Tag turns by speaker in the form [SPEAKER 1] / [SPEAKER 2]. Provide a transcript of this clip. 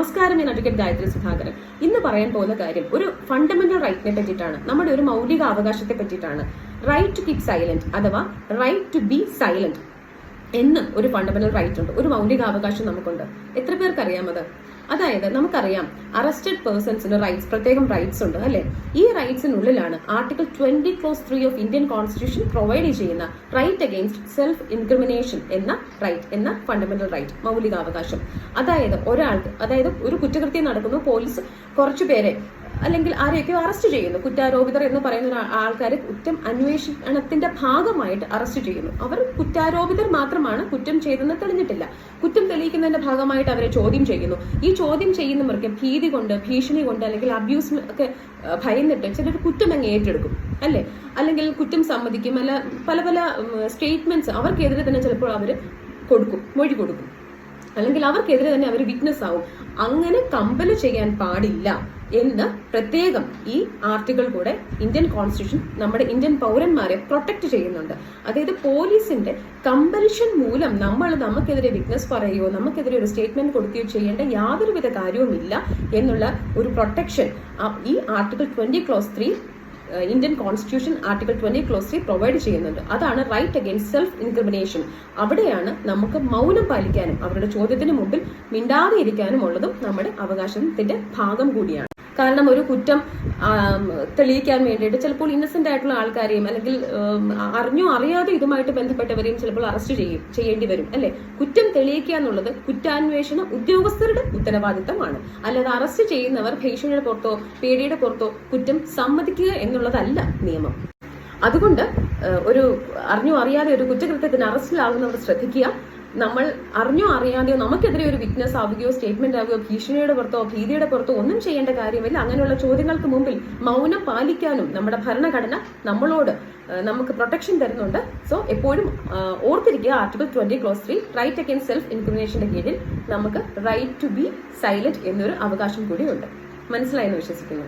[SPEAKER 1] നമസ്കാരം ഞാൻ അഡ്വക്കേറ്റ് ഗായത്രി സുധാകരൻ. ഇന്ന് പറയാൻ പോകുന്ന കാര്യം ഒരു ഫണ്ടമെന്റൽ റൈറ്റിനെ പറ്റിയിട്ടാണ്. നമ്മുടെ ഒരു മൗലിക അവകാശത്തെ പറ്റിയിട്ടാണ്. റൈറ്റ് ടു കീപ് സൈലന്റ് അഥവാ റൈറ്റ് ടു ബി സൈലന്റ് എന്ന് ഒരു ഫണ്ടമെന്റൽ റൈറ്റ് ഉണ്ട്. ഒരു മൗലിക അവകാശം നമുക്കുണ്ട്. എത്ര പേർക്ക് അറിയാമത് അതായത് നമുക്കറിയാം അറസ്റ്റഡ് പേഴ്സൺസിന് റൈറ്റ്സ് പ്രത്യേകം റൈറ്റ്സ് ഉണ്ട് അല്ലെ? ഈ റൈറ്റ്സിനുള്ളിലാണ് article twenty clause three of Indian constitution provide ചെയ്യുന്ന റൈറ്റ് അഗെയിൻസ്റ്റ് സെൽഫ് ഇൻക്രിമിനേഷൻ എന്ന റൈറ്റ് എന്ന ഫണ്ടമെന്റൽ റൈറ്റ് മൗലികാവകാശം. അതായത് ഒരാൾക്ക് അതായത് ഒരു കുറ്റകൃത്യം നടക്കുന്നു പോലീസ് കുറച്ചു പേരെ അല്ലെങ്കിൽ ആരെയൊക്കെ അറസ്റ്റ് ചെയ്യുന്നു. കുറ്റാരോപിതർ എന്ന് പറയുന്ന ആൾക്കാരെ കുറ്റം അന്വേഷണത്തിന്റെ ഭാഗമായിട്ട് അറസ്റ്റ് ചെയ്യുന്നു. അവർ കുറ്റാരോപിതർ മാത്രമാണ് കുറ്റം ചെയ്തെന്ന് തെളിഞ്ഞിട്ടില്ല. കുറ്റം തെളിയിക്കുന്നതിന്റെ ഭാഗമായിട്ട് അവരെ ചോദ്യം ചെയ്യുന്നു. ഈ ചോദ്യം ചെയ്യുന്നവർക്ക് ഭീതി കൊണ്ട് ഭീഷണി കൊണ്ട് അല്ലെങ്കിൽ അബ്യൂസ് ഒക്കെ ഭയന്നിട്ട് ചിലർ കുറ്റം അങ്ങ് ഏറ്റെടുക്കും. അല്ലേ? അല്ലെങ്കിൽ കുറ്റം സമ്മതിക്കും. അല്ല പല പല സ്റ്റേറ്റ്മെന്റ്സ് അവർക്കെതിരെ തന്നെ ചിലപ്പോൾ അവർ കൊടുക്കും മൊഴി കൊടുക്കും. അല്ലെങ്കിൽ അവർക്കെതിരെ തന്നെ അവർ വിറ്റ്നസ് ആവും. അങ്ങനെ കമ്പൽ ചെയ്യാൻ പാടില്ല എന്ന് പ്രത്യേകം ഈ ആർട്ടിക്കിൾ കൂടെ ഇന്ത്യൻ കോൺസ്റ്റിറ്റ്യൂഷൻ നമ്മുടെ ഇന്ത്യൻ പൗരന്മാരെ പ്രൊട്ടക്ട് ചെയ്യുന്നുണ്ട്. അതായത് പോലീസിന്റെ കമ്പൽഷൻ മൂലം നമ്മൾ നമുക്കെതിരെ വിറ്റ്നസ് പറയുകയോ നമുക്കെതിരെ ഒരു സ്റ്റേറ്റ്മെന്റ് കൊടുക്കുകയോ ചെയ്യേണ്ട യാതൊരുവിധ കാര്യവുമില്ല എന്നുള്ള ഒരു പ്രൊട്ടക്ഷൻ ഈ article twenty clause three Indian constitution article twenty clause three provide ചെയ്യുന്നുണ്ട്. അതാണ് റൈറ്റ് അഗെയിൻസ്റ്റ് സെൽഫ് ഇൻക്രിമിനേഷൻ അവിടെയാണ് നമുക്ക് മൗനം പാലിക്കാനും അവരുടെ ചോദ്യത്തിന് മുമ്പിൽ മിണ്ടാതെ ഇരിക്കാനും ഉള്ളതും നമ്മുടെ അവകാശത്തിന്റെ ഭാഗം കൂടിയാണ്. കാരണം ഒരു കുറ്റം തെളിയിക്കാൻ വേണ്ടിയിട്ട് ചിലപ്പോൾ ഇന്നസെന്റ് ആയിട്ടുള്ള ആൾക്കാരെയും അല്ലെങ്കിൽ അറിഞ്ഞോ അറിയാതെ ഇതുമായിട്ട് ബന്ധപ്പെട്ടവരെയും ചിലപ്പോൾ അറസ്റ്റ് ചെയ്യും ചെയ്യേണ്ടി വരും അല്ലെ? കുറ്റം തെളിയിക്കുക എന്നുള്ളത് കുറ്റാന്വേഷണ ഉദ്യോഗസ്ഥരുടെ ഉത്തരവാദിത്തമാണ്. അല്ലാതെ അറസ്റ്റ് ചെയ്യുന്നവർ ഭീഷണിയുടെ പുറത്തോ പേടിയുടെ പുറത്തോ കുറ്റം സമ്മതിക്കുക എന്നുള്ളതല്ല നിയമം. അതുകൊണ്ട് ഒരു അറിഞ്ഞോ അറിയാതെ ഒരു കുറ്റകൃത്യത്തിന് അറസ്റ്റിലാകുന്നവർ ശ്രദ്ധിക്കുക. നമ്മൾ അറിഞ്ഞോ അറിയാതെയോ നമുക്കെതിരെ ഒരു വിറ്റ്നസ് ആവുകയോ സ്റ്റേറ്റ്മെന്റ് ആവുകയോ ഭീഷണിയുടെ പുറത്തോ ഭീതിയുടെ പുറത്തോ ഒന്നും ചെയ്യേണ്ട കാര്യമില്ല. അങ്ങനെയുള്ള ചോദ്യങ്ങൾക്ക് മുമ്പിൽ മൗനം പാലിക്കാനും നമ്മുടെ ഭരണഘടന നമ്മളോട് നമുക്ക് പ്രൊട്ടക്ഷൻ തരുന്നുണ്ട്. സോ എപ്പോഴും ഓർത്തിരിക്കുക article twenty clause three right again self ഇൻക്രിമിനേഷന്റെ കീഴിൽ നമുക്ക് റൈറ്റ് ടു ബി സൈലന്റ് എന്നൊരു അവകാശം കൂടിയുണ്ട്. മനസ്സിലായെന്ന് വിശ്വസിക്കുന്നു.